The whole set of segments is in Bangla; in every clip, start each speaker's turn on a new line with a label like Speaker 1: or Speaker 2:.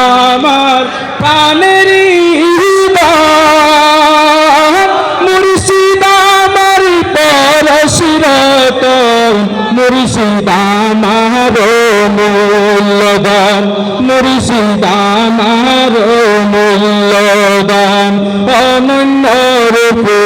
Speaker 1: আমার প্রাণের মুর্শিদ আমার পরশিরত। মুর্শিদ আমার মূল্যদান মুর্শিদ আমার অনন্য রূপেতে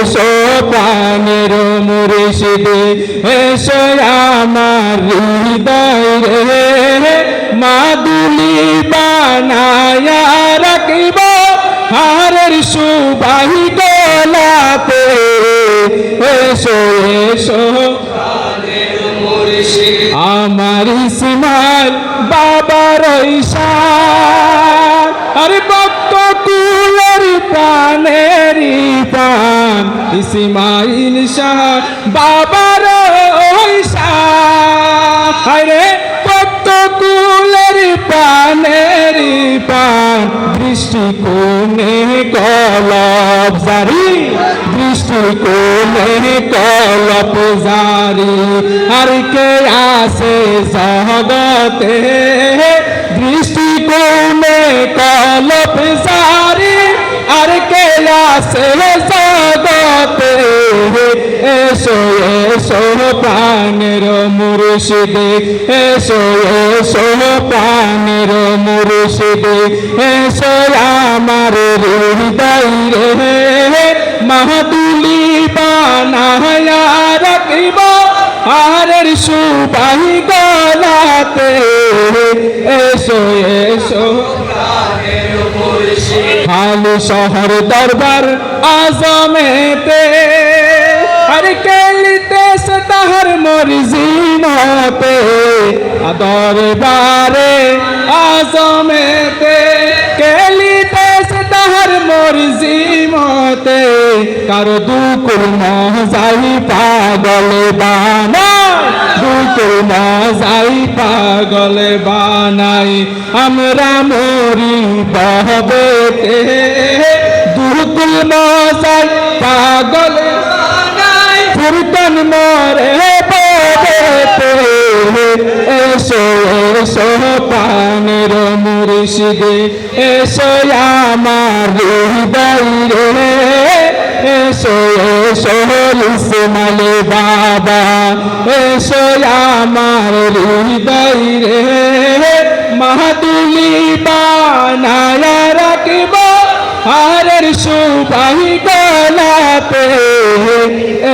Speaker 1: এসো প্রাণের মুর্শিদে, এসো হৃদয় রে। মাদুলি বানায়া রাখিব, হারের সুবাহি গলাতে এসো এসো। আমার ইসমাইল বাবার ঈশান। আরে ভক্ত কুলের প্রাণ ইসমাইল শাহ, বাবার ঈশান কত কুলের প্রাণেরই প্রাণ। দৃষ্টি কোণে কলব জারি দৃষ্টি কোণে কলপ জারি। আর কে আসে জগতে? দৃষ্টি কোণে কলপ জারি। আর কে আসে এসো এসো, প্রাণের মুর্শিদে। এসো এসো, প্রাণের মুর্শিদে। এসো আমার হৃদয় রে। মাহাতুলি বানায়া রাখিব আরের সুবাহি গলাতে। এসো এসো। হালু শহর দরবার আজমেতে। তাহার মর্জি মতে দরবারে, আজমেতে, কেলিতে সে তাহার মর্জি মতে কারও দুকুল মজাই পাগল বানা দুকুল মজাই পাগল বানাই। আমরা মরি বহবেতে দুকুল মজাই পাগল ফুরতন মরে মুর্শিদে এসো আমার হৃদয় রে এসো এসো ইসমাল বাবা। এসো আমার হৃদয় রে মাহাতুলি বানায়া রাখিব হারের সুবাহি গলাতে।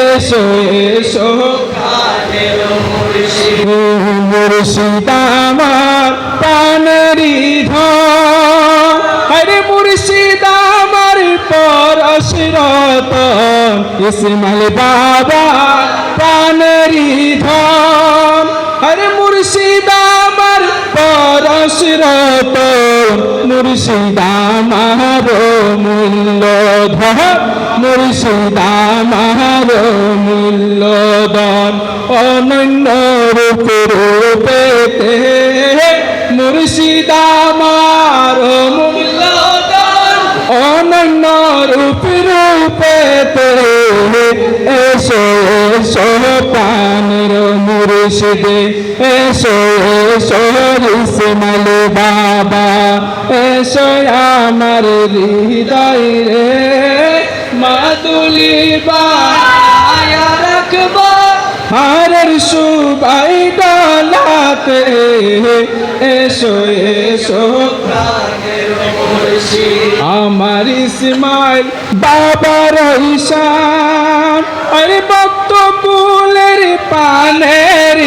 Speaker 1: এসো এসো। মুর্শিদ আমার ইসমাইল বাবা প্রাণেরই ধন আরে মুর্শিদ আমার পরশিরত মুর্শিদ আমার মূল্যধন মুর্শিদ আমার মূল্যধন অনন্য রূপ রূপেতে মুর্শিদ আমার মূল্যধন অনন্য রূপ এসো পানের মুর্শিদে, এসো এসো ইসমাইল বাবা, এসো আমার হৃদয় রে। মাতুলি বায়া রাখব হারের সুবাই ডালাতে। এসো এসো আমার ইসমাইল, বাবার ঈশান। আরে ভক্ত কুলের পানের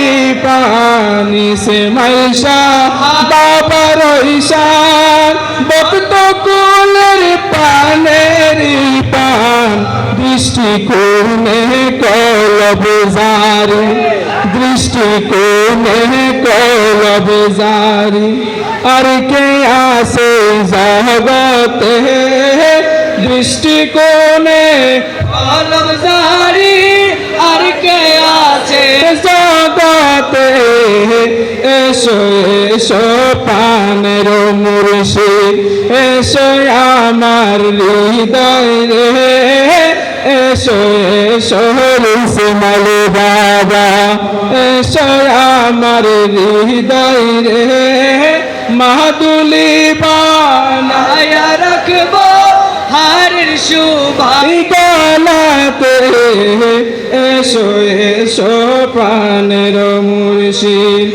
Speaker 1: পানি সে মাইশা বাবার ঈশান। ভক্ত কুলের পানের পান, দৃষ্টি কোণে কলব জারি দৃষ্টি কোণে কলব জারি আর কে আসে জগতে? দৃষ্টি কোণে এসো এসো পানের মুর্শিদ এসো আমার হৃদয় রে, এসো এসো ইসমাইল বাবা, এসো আমার হৃদয় রে, মাদুলি বানায়
Speaker 2: রাখব হারের শোভা
Speaker 1: গলাতে এসো এসো প্রাণের মুর্শিদ